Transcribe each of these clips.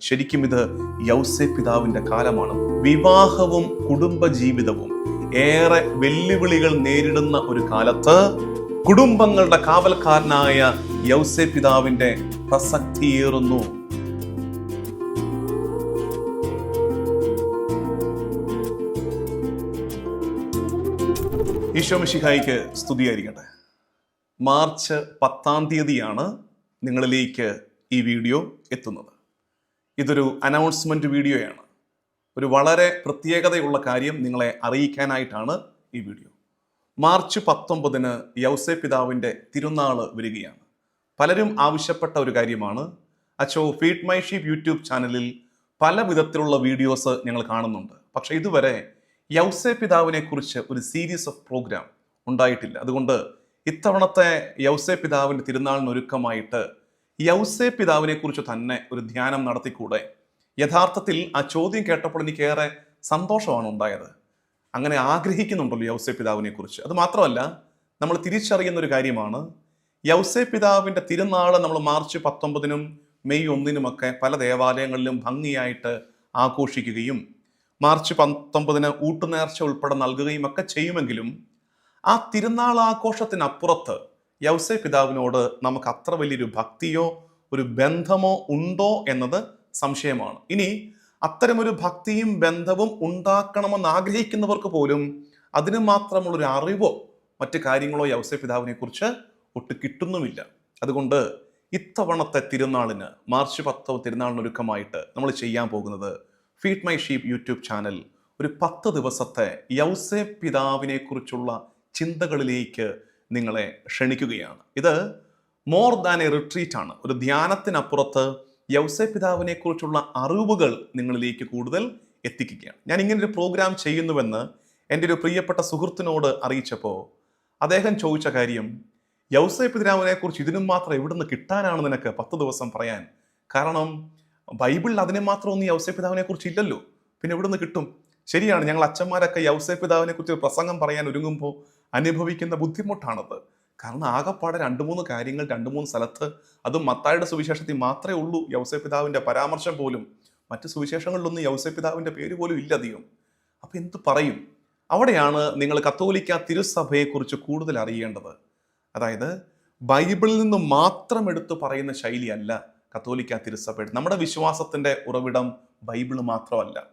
ശരിക്കും ഇത് യൗസെ പിതാവിന്റെ കാലമാണ്. വിവാഹവും കുടുംബജീവിതവും ഏറെ വെല്ലുവിളികൾ നേരിടുന്ന ഒരു കാലത്ത് കുടുംബങ്ങളുടെ കാവൽക്കാരനായ യൗസെ പിതാവിന്റെ പ്രസക്തിയേറുന്നു ഈശോമിഷിഹായിക്ക് സ്തുതിയായിരിക്കട്ടെ. മാർച്ച് പത്താം തീയതിയാണ് നിങ്ങളിലേക്ക് ഈ വീഡിയോ എത്തുന്നത്. ഇതൊരു അനൗൺസ്മെന്റ് വീഡിയോയാണ് ഒരു വളരെ പ്രത്യേകതയുള്ള കാര്യം നിങ്ങളെ അറിയിക്കാനായിട്ടാണ് ഈ വീഡിയോ മാർച്ച് പത്തൊമ്പതിന് യൗസെ പിതാവിന്റെ തിരുനാൾ വരികയാണ്. പലരും ആവശ്യപ്പെട്ട ഒരു കാര്യമാണ്. അച്ചോ ഫീഡ് മൈ ഷീപ്പ് യൂട്യൂബ് ചാനലിൽ പല വിധത്തിലുള്ള വീഡിയോസ് ഞങ്ങൾ കാണുന്നുണ്ട്. പക്ഷേ ഇതുവരെ യൗസെ പിതാവിനെ കുറിച്ച് ഒരു സീരീസ് ഓഫ് പ്രോഗ്രാം ഉണ്ടായിട്ടില്ല. അതുകൊണ്ട് ഇത്തവണത്തെ യൗസെ പിതാവിന്റെ തിരുനാളിന് ഒരുക്കമായിട്ട് യൗസെ പിതാവിനെ കുറിച്ച് തന്നെ ഒരു ധ്യാനം നടത്തിക്കൂടെ? യഥാർത്ഥത്തിൽ ആ ചോദ്യം കേട്ടപ്പോൾ എനിക്ക് ഏറെ സന്തോഷമാണ് ഉണ്ടായത്. അങ്ങനെ ആഗ്രഹിക്കുന്നുണ്ടല്ലോ യൗസെ പിതാവിനെ കുറിച്ച് അത് മാത്രമല്ല നമ്മൾ തിരിച്ചറിയുന്ന ഒരു കാര്യമാണ്. യൗസെ പിതാവിന്റെ തിരുനാൾ നമ്മൾ മാർച്ച് പത്തൊമ്പതിനും മെയ് ഒന്നിനുമൊക്കെ പല ദേവാലയങ്ങളിലും ഭംഗിയായിട്ട് ആഘോഷിക്കുകയും മാർച്ച് പത്തൊമ്പതിന് ഊട്ടുനേർച്ച ഉൾപ്പെടെ നൽകുകയും ഒക്കെ ചെയ്യുമെങ്കിലും ആ തിരുനാൾ ആഘോഷത്തിനപ്പുറത്ത് യൗസെ പിതാവിനോട് നമുക്ക് അത്ര വലിയൊരു ഭക്തിയോ ഒരു ബന്ധമോ ഉണ്ടോ എന്നത് സംശയമാണ്. ഇനി അത്തരമൊരു ഭക്തിയും ബന്ധവും ഉണ്ടാക്കണമെന്ന് ആഗ്രഹിക്കുന്നവർക്ക് പോലും അതിന് മാത്രമുള്ളൊരു അറിവോ മറ്റ് കാര്യങ്ങളോ യൗസെ പിതാവിനെ കുറിച്ച് ഒട്ട് കിട്ടുന്നുമില്ല. അതുകൊണ്ട് ഇത്തവണത്തെ തിരുനാളിന് മാർച്ച് പത്തോ തിരുനാളിനൊരുക്കമായിട്ട് നമ്മൾ ചെയ്യാൻ പോകുന്നത് feed my sheep YouTube channel ഒരു പത്ത് ദിവസത്തെ യൗസെ പിതാവിനെ കുറിച്ചുള്ള ചിന്തകളിലേക്ക് നിങ്ങളെ ക്ഷണിക്കുകയാണ്. ഇത് മോർ ദാൻ എ റിട്രീറ്റ് ആണ്. ഒരു ധ്യാനത്തിനപ്പുറത്ത് യൗസെ പിതാവിനെ കുറിച്ചുള്ള അറിവുകൾ നിങ്ങളിലേക്ക് കൂടുതൽ എത്തിക്കുകയാണ്. ഞാൻ ഇങ്ങനെ ഒരു പ്രോഗ്രാം ചെയ്യുന്നുവെന്ന് എന്റെ ഒരു പ്രിയപ്പെട്ട സുഹൃത്തിനോട് അറിയിച്ചപ്പോൾ അദ്ദേഹം ചോദിച്ച കാര്യം യൗസെ പിതാവിനെ കുറിച്ച് ഇതിനും മാത്രം എവിടുന്ന് കിട്ടാനാണ് നിനക്ക് പത്ത് ദിവസം പറയാൻ? കാരണം ബൈബിളിൽ അതിനെ മാത്രം ഒന്നും യൗസെ പിതാവിനെ കുറിച്ച് ഇല്ലല്ലോ. പിന്നെ എവിടുന്ന് കിട്ടും? ശരിയാണ് ഞങ്ങൾ അച്ഛന്മാരൊക്കെ യൗസെ പിതാവിനെ കുറിച്ച് പ്രസംഗം പറയാൻ ഒരുങ്ങുമ്പോൾ അനുഭവിക്കുന്ന ബുദ്ധിമുട്ടാണത്. കാരണം ആകെപ്പാടെ രണ്ട് മൂന്ന് കാര്യങ്ങൾ രണ്ട് മൂന്ന് സ്ഥലത്ത് അതും മത്തായുടെ സുവിശേഷത്തിൽ മാത്രമേ ഉള്ളൂ. യൗസെ പിതാവിന്റെ പരാമർശം പോലും. മറ്റ് സുവിശേഷങ്ങളിലൊന്നും യൗസെ പിതാവിന്റെ പേര് പോലും ഇല്ല അധികം. അപ്പം എന്ത് പറയും? അവിടെയാണ് നിങ്ങൾ കത്തോലിക്ക തിരുസഭയെക്കുറിച്ച് കൂടുതൽ അറിയേണ്ടത്. അതായത് ബൈബിളിൽ നിന്ന് മാത്രം എടുത്തു പറയുന്ന ശൈലിയല്ല കത്തോലിക്ക തിരുസഭയുടെ. നമ്മുടെ വിശ്വാസത്തിന്റെ ഉറവിടം ബൈബിൾ മാത്രമല്ല.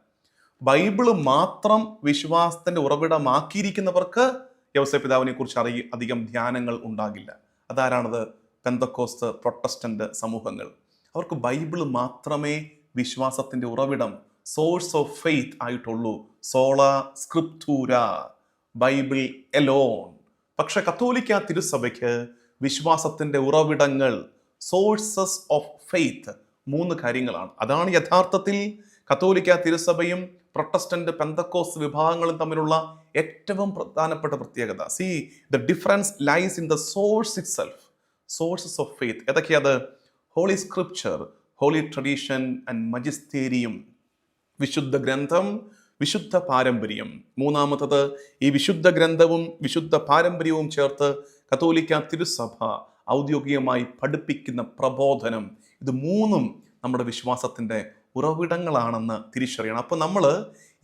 ബൈബിൾ മാത്രം വിശ്വാസത്തിന്റെ ഉറവിടമാക്കിയിരിക്കുന്നവർക്ക് യവസ പിതാവിനെ കുറിച്ച് അറിയ അധികം ധ്യാനങ്ങൾ ഉണ്ടാകില്ല. അതാരാണത്? പെന്തക്കോസ്ത് പ്രൊട്ടസ്റ്റന്റ് സമൂഹങ്ങൾ. അവർക്ക് ബൈബിൾ മാത്രമേ വിശ്വാസത്തിന്റെ ഉറവിടം സോഴ്സ് ഓഫ് ഫെയ്ത്ത് ആയിട്ടുള്ളൂ. സോള സ്ക്രിപ്തൂര ബൈബിൾ എലോൺ. പക്ഷെ കത്തോലിക്ക തിരുസഭയ്ക്ക് വിശ്വാസത്തിന്റെ ഉറവിടങ്ങൾ സോഴ്സസ് ഓഫ് ഫെയ്ത്ത് മൂന്ന് കാര്യങ്ങളാണ്. അതാണ് യഥാർത്ഥത്തിൽ കത്തോലിക്ക തിരുസഭയും പ്രൊട്ടസ്റ്റന്റ് പെന്തക്കോസ് വിഭാഗങ്ങളും തമ്മിലുള്ള ഏറ്റവും പ്രധാനപ്പെട്ട പ്രത്യേകത. See the difference lies in the source itself sources of faith ഏതൊക്കെയത്? Holy scripture holy tradition and magisterium വിശുദ്ധ ഗ്രന്ഥം വിശുദ്ധ പാരമ്പര്യം. മൂന്നാമത്തത് ഈ വിശുദ്ധ ഗ്രന്ഥവും വിശുദ്ധ പാരമ്പര്യവും ചേർത്ത് കത്തോലിക്ക തിരുസഭ ഔദ്യോഗികമായി പഠിപ്പിക്കുന്ന പ്രബോധനം. ഇത് മൂന്നും നമ്മുടെ വിശ്വാസത്തിന്റെ ഉറവിടങ്ങളാണെന്ന് തിരിച്ചറിയണം. അപ്പോൾ നമ്മൾ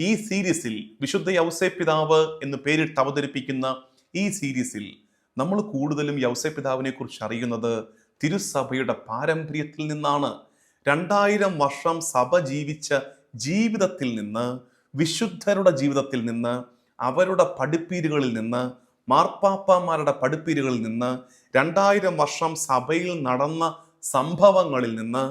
ഈ സീരീസിൽ വിശുദ്ധ യൗസേ പിതാവ് എന്ന് പേരിട്ട് അവതരിപ്പിക്കുന്ന ഈ സീരീസിൽ നമ്മൾ കൂടുതലും യൗസേ പിതാവിനെ കുറിച്ച് അറിയുന്നത് തിരുസഭയുടെ പാരമ്പര്യത്തിൽ നിന്നാണ്. രണ്ടായിരം വർഷം സഭ ജീവിച്ച ജീവിതത്തിൽ നിന്ന് വിശുദ്ധരുടെ ജീവിതത്തിൽ നിന്ന് അവരുടെ പഠിപ്പീരുകളിൽ നിന്ന് മാർപ്പാപ്പമാരുടെ പഠിപ്പീരുകളിൽ നിന്ന് രണ്ടായിരം വർഷം സഭയിൽ നടന്ന സംഭവങ്ങളിൽ നിന്ന്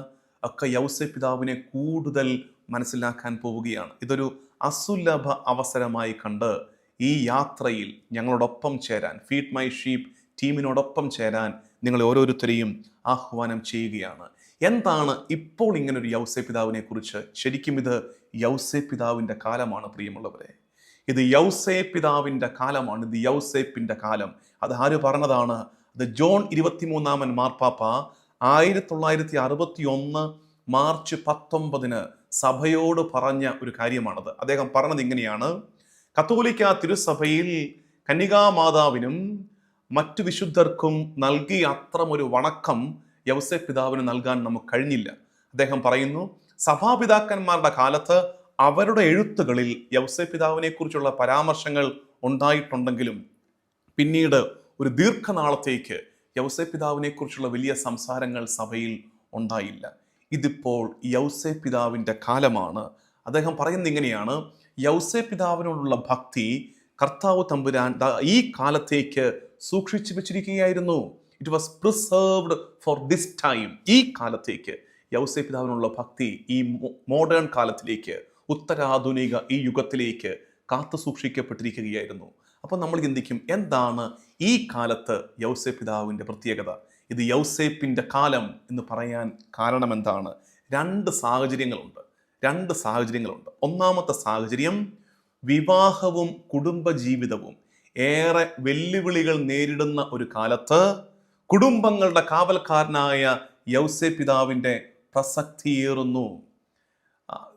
ഒക്കെ യൗസെ പിതാവിനെ കൂടുതൽ മനസ്സിലാക്കാൻ പോവുകയാണ്. ഇതൊരു അസുലഭ അവസരമായി കണ്ട് ഈ യാത്രയിൽ ഞങ്ങളോടൊപ്പം ചേരാൻ ഫീഡ് മൈ ഷീപ്പ് ടീമിനോടൊപ്പം ചേരാൻ നിങ്ങളെ ഓരോരുത്തരെയും ആഹ്വാനം ചെയ്യുകയാണ്. എന്താണ് ഇപ്പോൾ ഇങ്ങനെ ഒരു യൗസെ പിതാവിനെ കുറിച്ച് ശരിക്കും ഇത് യൗസെ പിതാവിന്റെ കാലമാണ് പ്രിയമുള്ളവരെ. ഇത് യൗസെ പിതാവിന്റെ കാലമാണ് ഇത് യൗസേപ്പിന്റെ കാലം. അത് ആര് പറഞ്ഞതാണ്? അത് ജോൺ ഇരുപത്തിമൂന്നാമൻ മാർപ്പാപ്പ ആയിരത്തി തൊള്ളായിരത്തി അറുപത്തി ഒന്ന് മാർച്ച് പത്തൊമ്പതിന് സഭയോട് പറഞ്ഞ ഒരു കാര്യമാണത്. അദ്ദേഹം പറഞ്ഞത് ഇങ്ങനെയാണ്. കത്തോലിക്ക തിരുസഭയിൽ കന്യകാമാതാവിനും മറ്റു വിശുദ്ധർക്കും നൽകിയ ഒരു വണക്കം യവസെ പിതാവിന് നൽകാൻ നമുക്ക് കഴിഞ്ഞില്ല. അദ്ദേഹം പറയുന്നു സഭാപിതാക്കന്മാരുടെ കാലത്ത് അവരുടെ എഴുത്തുകളിൽ യവസെ പിതാവിനെ കുറിച്ചുള്ള പരാമർശങ്ങൾ ഉണ്ടായിട്ടുണ്ടെങ്കിലും പിന്നീട് ഒരു ദീർഘനാളത്തേക്ക് യൗസേ പിതാവിനെ കുറിച്ചുള്ള വലിയ സംസാരങ്ങൾ സഭയിൽ ഉണ്ടായില്ല. ഇതിപ്പോൾ യൗസേ പിതാവിന്റെ കാലമാണ്. അദ്ദേഹം പറയുന്നത് ഇങ്ങനെയാണ്. യൗസേ പിതാവിനോടുള്ള ഭക്തി കർത്താവ് തമ്പുരാൻ ഈ കാലത്തേക്ക് സൂക്ഷിച്ചു വെച്ചിരിക്കുകയായിരുന്നു. It was preserved for this time ഈ കാലത്തേക്ക് യൗസേ പിതാവിനുള്ള ഭക്തി ഈ മോഡേൺ കാലത്തിലേക്ക് ഉത്തരാധുനിക ഈ യുഗത്തിലേക്ക് കാത്തു സൂക്ഷിക്കപ്പെട്ടിരിക്കുകയായിരുന്നു. അപ്പോൾ നമ്മൾ ചിന്തിക്കും എന്താണ് ഈ കാലത്ത് യൗസേ പിതാവിന്റെ പ്രത്യേകത? ഇത് യൗസേപ്പിന്റെ കാലം എന്ന് പറയാൻ കാരണം എന്താണ്? രണ്ട് സാഹചര്യങ്ങളുണ്ട്. രണ്ട് സാഹചര്യങ്ങളുണ്ട്. ഒന്നാമത്തെ സാഹചര്യം വിവാഹവും കുടുംബജീവിതവും. ഏറെ വെല്ലുവിളികൾ നേരിടുന്ന ഒരു കാലത്ത് കുടുംബങ്ങളുടെ കാവൽക്കാരനായ യൗസേ പിതാവിന്റെ പ്രസക്തിയേറുന്നു.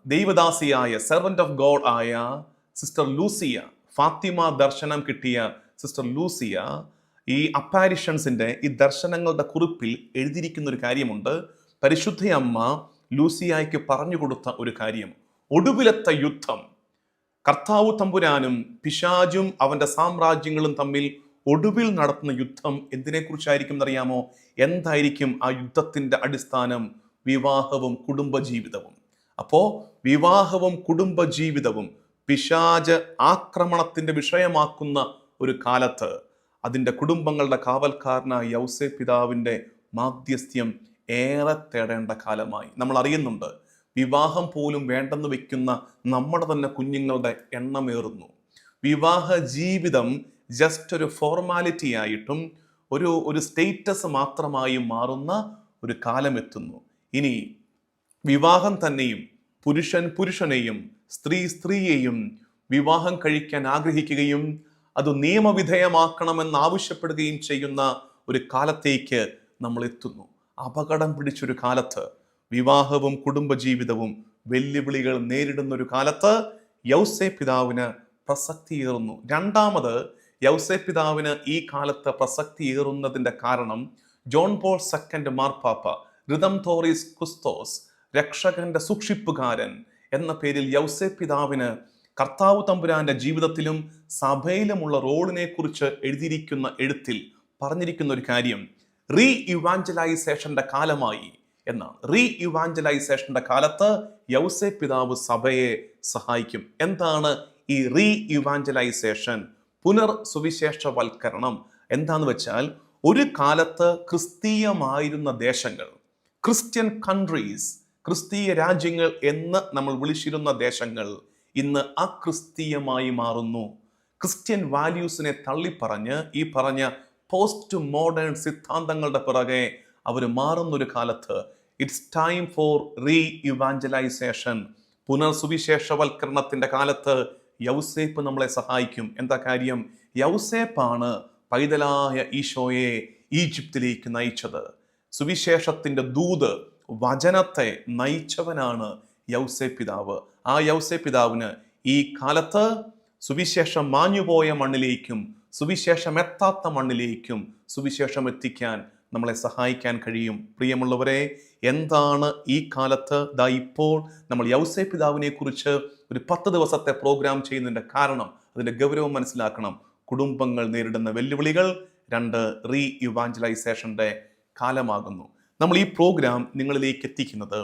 ദൈവദാസിയായ സെർവന്റ് ഓഫ് ഗോഡ് ആയ സിസ്റ്റർ ലൂസിയ ഫാത്തിമ ദർശനം കിട്ടിയ സിസ്റ്റർ ലൂസിയ ഈ അപ്പാരിഷൻസിന്റെ ഈ ദർശനങ്ങളുടെ കുറിപ്പിൽ എഴുതിയിരിക്കുന്ന ഒരു കാര്യമുണ്ട്. പരിശുദ്ധ അമ്മ ലൂസിയായ്ക്ക് പറഞ്ഞു കൊടുത്ത ഒരു കാര്യം. ഒടുവിലത്തെ യുദ്ധം. കർത്താവ് തമ്പുരാനും പിശാജും അവന്റെ സാമ്രാജ്യങ്ങളും തമ്മിൽ ഒടുവിൽ നടത്തുന്ന യുദ്ധം എന്തിനെക്കുറിച്ചായിരിക്കും എന്നറിയാമോ? എന്തായിരിക്കും ആ യുദ്ധത്തിന്റെ അടിസ്ഥാനം? വിവാഹവും കുടുംബജീവിതവും. അപ്പോൾ വിവാഹവും കുടുംബജീവിതവും പിശാജ് ആക്രമണത്തിന്റെ വിഷയമാക്കുന്ന ഒരു കാലത്ത് അതിന്റെ കുടുംബങ്ങളുടെ കാവൽക്കാരനായ യൗസെ പിതാവിന്റെ മാധ്യസ്ഥ്യം ഏറെ തേടേണ്ട കാലമായി. നമ്മൾ അറിയുന്നുണ്ട് വിവാഹം പോലും വേണ്ടെന്ന് വെക്കുന്ന നമ്മുടെ തന്നെ കുഞ്ഞുങ്ങളുടെ എണ്ണമേറുന്നു. വിവാഹ ജീവിതം ജസ്റ്റ് ഒരു ഫോർമാലിറ്റി ആയിട്ടും ഒരു ഒരു സ്റ്റേറ്റസ് മാത്രമായും മാറുന്ന ഒരു കാലമെത്തുന്നു. ഇനി വിവാഹം തന്നെയും പുരുഷൻ പുരുഷനെയും സ്ത്രീ സ്ത്രീയെയും വിവാഹം കഴിക്കാൻ ആഗ്രഹിക്കുകയും അത് നിയമവിധേയമാക്കണമെന്ന് ആവശ്യപ്പെടുകയും ചെയ്യുന്ന ഒരു കാലത്തേക്ക് നമ്മൾ എത്തുന്നു അപകടം പിടിച്ചൊരു കാലത്ത് വിവാഹവും കുടുംബജീവിതവും വെല്ലുവിളികൾ നേരിടുന്ന ഒരു കാലത്ത് യൗസേ പിതാവിന് പ്രസക്തിയേറുന്നു രണ്ടാമത് യൗസേ പിതാവിന് ഈ കാലത്ത് പ്രസക്തിയേറുന്നതിന്റെ കാരണം ജോൺ പോൾ സെക്കൻഡ് മാർപ്പാപ്പ റിതം തോറിസ് കുസ്തോസ് രക്ഷകന്റെ സൂക്ഷിപ്പുകാരൻ എന്ന പേരിൽ യൗസെ പിതാവിന് കർത്താവ് തമ്പുരാന്റെ ജീവിതത്തിലും സഭയിലുമുള്ള റോളിനെ കുറിച്ച് എഴുതിയിരിക്കുന്ന എഴുത്തിൽ പറഞ്ഞിരിക്കുന്ന ഒരു കാര്യം റീ ഇവാഞ്ചലൈസേഷന്റെ കാലമായി എന്നാണ്. റീ ഇവാഞ്ചലൈസേഷന്റെ കാലത്ത് യൗസെ പിതാവ് സഭയെ സഹായിക്കും. എന്താണ് ഈ റീ ഇവാഞ്ചലൈസേഷൻ പുനർ സുവിശേഷവൽക്കരണം എന്താന്ന് വെച്ചാൽ ഒരു കാലത്ത് ക്രിസ്തീയമായിരുന്ന ദേശങ്ങൾ ക്രിസ്ത്യൻ കൺട്രീസ് ക്രിസ്തീയ രാജ്യങ്ങൾ എന്ന് നമ്മൾ വിളിച്ചിരുന്ന ദേശങ്ങൾ ഇന്ന് അക്രിസ്തീയമായി മാറുന്നു. ക്രിസ്ത്യൻ വാല്യൂസിനെ തള്ളിപ്പറഞ്ഞ് ഈ പറഞ്ഞ പോസ്റ്റ് മോഡേൺ സിദ്ധാന്തങ്ങളുടെ പിറകെ അവർ മാറുന്നൊരു കാലത്ത് it's time for re evangelisation പുനർസുവിശേഷവൽക്കരണത്തിന്റെ കാലത്ത് യൗസേപ്പ് നമ്മളെ സഹായിക്കും. എന്താ കാര്യം? യൗസേപ്പാണ് പൈതലായ ഈശോയെ ഈജിപ്തിലേക്ക് നയിച്ചത്. സുവിശേഷത്തിന്റെ ദൂത് വചനത്തെ നയിച്ചവനാണ് യൗസെ പിതാവ് ആ യൗസെ പിതാവിന് ഈ കാലത്ത് സുവിശേഷം മാഞ്ഞുപോയ മണ്ണിലേക്കും സുവിശേഷം എത്താത്ത മണ്ണിലേക്കും സുവിശേഷം എത്തിക്കാൻ നമ്മളെ സഹായിക്കാൻ കഴിയും. പ്രിയമുള്ളവരെ എന്താണ് ഈ കാലത്ത്? ദാ ഇപ്പോൾ നമ്മൾ യൗസെ പിതാവിനെ കുറിച്ച് ഒരു പത്ത് ദിവസത്തെ പ്രോഗ്രാം ചെയ്യുന്നതിന്റെ കാരണം അതിന്റെ ഗൗരവം മനസ്സിലാക്കണം. കുടുംബങ്ങൾ നേരിടുന്ന വെല്ലുവിളികൾ രണ്ട് റീ യുവാഞ്ചലൈസേഷന്റെ കാലമാകുന്നു. നമ്മൾ ഈ പ്രോഗ്രാം നിങ്ങളിലേക്ക് എത്തിക്കുന്നത്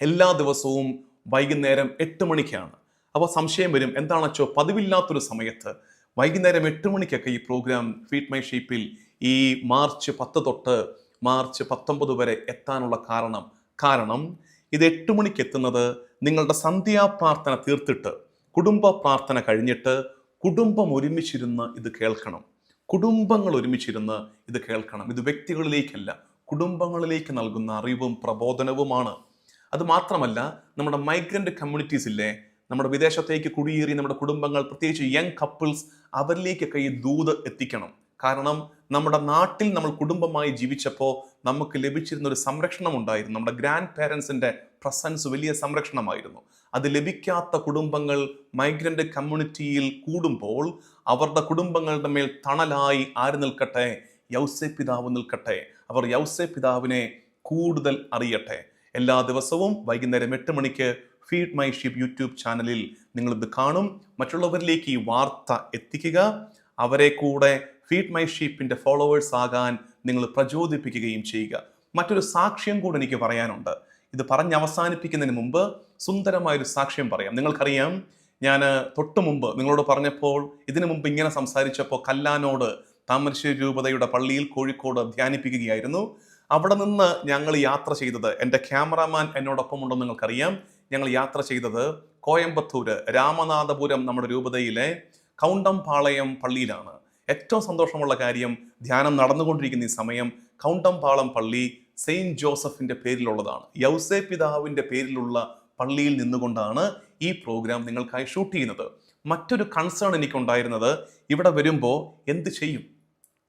എല്ലാ ദിവസവും വൈകുന്നേരം എട്ട് മണിക്കാണ്. അപ്പോൾ സംശയം വരും എന്താണെച്ചോ പതിവില്ലാത്തൊരു സമയത്ത് വൈകുന്നേരം എട്ട് മണിക്കൊക്കെ ഈ പ്രോഗ്രാം ഫീഡ് മൈ ഷീപ്പിൽ ഈ മാർച്ച് പത്ത് തൊട്ട് മാർച്ച് പത്തൊമ്പത് വരെ എത്താനുള്ള കാരണം കാരണം ഇത് എട്ട് മണിക്ക് എത്തുന്നത് നിങ്ങളുടെ സന്ധ്യാപ്രാർത്ഥന തീർത്തിട്ട് കുടുംബ പ്രാർത്ഥന കഴിഞ്ഞിട്ട് കുടുംബം ഒരുമിച്ചിരുന്ന് ഇത് കേൾക്കണം. കുടുംബങ്ങൾ ഒരുമിച്ചിരുന്ന് ഇത് കേൾക്കണം. ഇത് വ്യക്തികളിലേക്കല്ല കുടുംബങ്ങളിലേക്ക് നൽകുന്ന അറിവും പ്രബോധനവുമാണ്. അത് മാത്രമല്ല നമ്മുടെ മൈഗ്രന്റ് കമ്മ്യൂണിറ്റീസ് ഇല്ലേ നമ്മുടെ വിദേശത്തേക്ക് കുടിയേറി നമ്മുടെ കുടുംബങ്ങൾ പ്രത്യേകിച്ച് യങ് കപ്പിൾസ് അവരിലേക്കൊക്കെ ഈ ദൂത് എത്തിക്കണം. കാരണം നമ്മുടെ നാട്ടിൽ നമ്മൾ കുടുംബമായി ജീവിച്ചപ്പോൾ നമുക്ക് ലഭിച്ചിരുന്ന ഒരു സംരക്ഷണം ഉണ്ടായിരുന്നു. നമ്മുടെ ഗ്രാൻഡ് പേരൻസിന്റെ പ്രസൻസ് വലിയ സംരക്ഷണമായിരുന്നു. അത് ലഭിക്കാത്ത കുടുംബങ്ങൾ മൈഗ്രന്റ് കമ്മ്യൂണിറ്റിയിൽ കൂടുമ്പോൾ അവരുടെ കുടുംബങ്ങളുടെ മേൽ തണലായി ആര് നിൽക്കട്ടെ? യൗസെ പിതാവ് നിൽക്കട്ടെ. അവർ യൗസെ പിതാവിനെ കൂടുതൽ അറിയട്ടെ. എല്ലാ ദിവസവും വൈകുന്നേരം എട്ട് മണിക്ക് ഫീഡ് മൈ ഷിപ്പ് യൂട്യൂബ് ചാനലിൽ നിങ്ങളിത് കാണും. മറ്റുള്ളവരിലേക്ക് ഈ വാർത്ത എത്തിക്കുക. അവരെ കൂടെ ഫീഡ് മൈ ഷീപ്പിന്റെ ഫോളോവേഴ്സ് ആകാൻ നിങ്ങൾ പ്രചോദിപ്പിക്കുകയും ചെയ്യുക. മറ്റൊരു സാക്ഷ്യം കൂടെ എനിക്ക് പറയാനുണ്ട്. ഇത് പറഞ്ഞ് അവസാനിപ്പിക്കുന്നതിന് മുമ്പ് സുന്ദരമായൊരു സാക്ഷ്യം പറയാം. നിങ്ങൾക്കറിയാം ഞാൻ തൊട്ടു മുമ്പ് നിങ്ങളോട് പറഞ്ഞപ്പോൾ ഇതിനു മുമ്പ് ഇങ്ങനെ സംസാരിച്ചപ്പോൾ കല്ലാനോട് താമരശ്ശേരി രൂപതയുടെ പള്ളിയിൽ കോഴിക്കോട് ധ്യാനിപ്പിക്കുകയായിരുന്നു. അവിടെ നിന്ന് ഞങ്ങൾ യാത്ര ചെയ്തത് എന്റെ ക്യാമറാമാൻ എന്നോടൊപ്പം ഉണ്ടെന്ന് നിങ്ങൾക്കറിയാം. ഞങ്ങൾ യാത്ര ചെയ്തത് കോയമ്പത്തൂർ രാമനാഥപുരം നമ്മുടെ രൂപതയിലെ കൗണ്ടംപാളയം പള്ളിയിലാണ്. ഏറ്റവും സന്തോഷമുള്ള കാര്യം ധ്യാനം നടന്നുകൊണ്ടിരിക്കുന്ന ഈ സമയം കൗണ്ടംപാളം പള്ളി സെയിന്റ് ജോസഫിന്റെ പേരിലുള്ളതാണ്. യൗസേ പിതാവിന്റെ പേരിലുള്ള പള്ളിയിൽ നിന്നുകൊണ്ടാണ് ഈ പ്രോഗ്രാം നിങ്ങൾക്കായി ഷൂട്ട് ചെയ്യുന്നത്. മറ്റൊരു കൺസേൺ എനിക്കുണ്ടായിരുന്നത് ഇവിടെ വരുമ്പോൾ എന്ത് ചെയ്യും?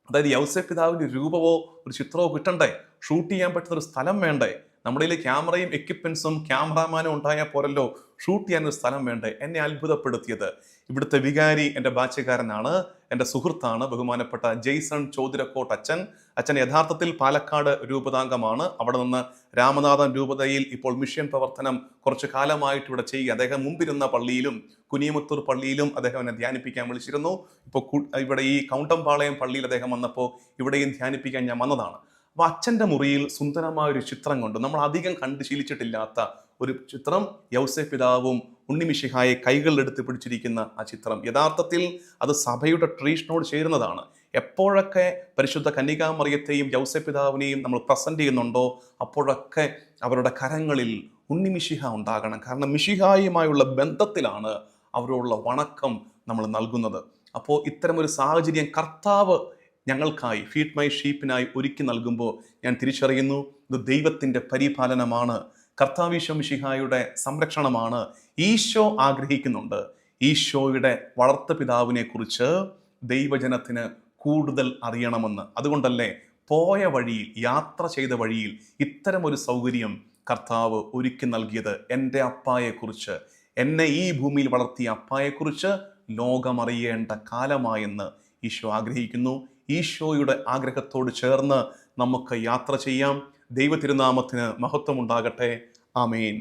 അതായത് യൗസേ പിതാവിന്റെ രൂപമോ ഒരു ചിത്രമോ കിട്ടണ്ടേ? ഷൂട്ട് ചെയ്യാൻ പറ്റുന്ന ഒരു സ്ഥലം വേണ്ടേ? നമ്മുടെ കയ്യിൽ ക്യാമറയും എക്യുപ്മെൻസും ക്യാമറാമാനും ഉണ്ടായാൽ പോരല്ലോ. ഷൂട്ട് ചെയ്യാൻ ഒരു സ്ഥലം വേണ്ട? എന്നെ അത്ഭുതപ്പെടുത്തിയത്. ഇവിടുത്തെ വികാരി എന്റെ ബാച്യക്കാരനാണ് എന്റെ സുഹൃത്താണ്. ബഹുമാനപ്പെട്ട ജെയ്സൺ ചോദിരക്കോട്ട് അച്ഛൻ. അച്ഛൻ യഥാർത്ഥത്തിൽ പാലക്കാട് രൂപതാംഗമാണ്. അവിടെ നിന്ന് രാമനാഥൻ രൂപതയിൽ ഇപ്പോൾ മിഷൻ പ്രവർത്തനം കുറച്ചു കാലമായിട്ട് ഇവിടെ ചെയ്യുക അദ്ദേഹം മുമ്പിരുന്ന പള്ളിയിലും കുനിയമുത്തൂർ പള്ളിയിലും അദ്ദേഹം എന്നെ ധ്യാനിപ്പിക്കാൻ വിളിച്ചിരുന്നു. ഇപ്പോൾ ഇവിടെ ഈ കൗണ്ടംപാളയം പള്ളിയിൽ അദ്ദേഹം വന്നപ്പോൾ ഇവിടെയും ധ്യാനിപ്പിക്കാൻ ഞാൻ വന്നതാണ്. അപ്പോൾ അച്ഛന്റെ മുറിയിൽ സുന്ദരമായ ഒരു ചിത്രം കൊണ്ട്. നമ്മൾ അധികം കണ്ട് ശീലിച്ചിട്ടില്ലാത്ത ഒരു ചിത്രം യൗസെ പിതാവും ഉണ്ണിമിഷിഹായെ കൈകളിലെടുത്ത് പിടിച്ചിരിക്കുന്ന ആ ചിത്രം. യഥാർത്ഥത്തിൽ അത് സഭയുടെ ട്രീഷനോട് ചേരുന്നതാണ്. എപ്പോഴൊക്കെ പരിശുദ്ധ കന്യകാമറിയത്തെയും യൗസെ പിതാവിനെയും നമ്മൾ പ്രസന്റ് ചെയ്യുന്നുണ്ടോ അപ്പോഴൊക്കെ അവരുടെ കരങ്ങളിൽ ഉണ്ണിമിഷിഹ ഉണ്ടാകണം. കാരണം മിഷിഹായുമായുള്ള ബന്ധത്തിലാണ് അവരോടുള്ള വണക്കം നമ്മൾ നൽകുന്നത്. അപ്പോൾ ഇത്തരമൊരു സാഹചര്യം കർത്താവ് ഞങ്ങൾക്കായി ഫീഡ് മൈ ഷീപ്പിനായി ഒരുക്കി നൽകുമ്പോൾ ഞാൻ തിരിച്ചറിയുന്നു ഇത് ദൈവത്തിന്റെ പരിപാലനമാണ് കർത്താവീശോ മിഷിഹായുടെ സംരക്ഷണമാണ് ഈശോ ആഗ്രഹിക്കുന്നുണ്ട്. ഈശോയുടെ വളർത്ത പിതാവിനെ കുറിച്ച് ദൈവജനത്തിന് കൂടുതൽ അറിയണമെന്ന്. അതുകൊണ്ടല്ലേ പോയ വഴിയിൽ യാത്ര ചെയ്ത വഴിയിൽ ഇത്തരം ഒരു സൗകര്യം കർത്താവ് ഒരുക്കി നൽകിയത്. എന്റെ അപ്പായെക്കുറിച്ച് എന്നെ ഈ ഭൂമിയിൽ വളർത്തിയ അപ്പായെക്കുറിച്ച് ലോകമറിയേണ്ട കാലമായെന്ന് ഈശോ ആഗ്രഹിക്കുന്നു. ഈശോയുടെ ആഗ്രഹത്തോട് ചേർന്ന് നമുക്ക് യാത്ര ചെയ്യാം. ദൈവ തിരുനാമത്തിന് മഹത്വമുണ്ടാകട്ടെ ആമേൻ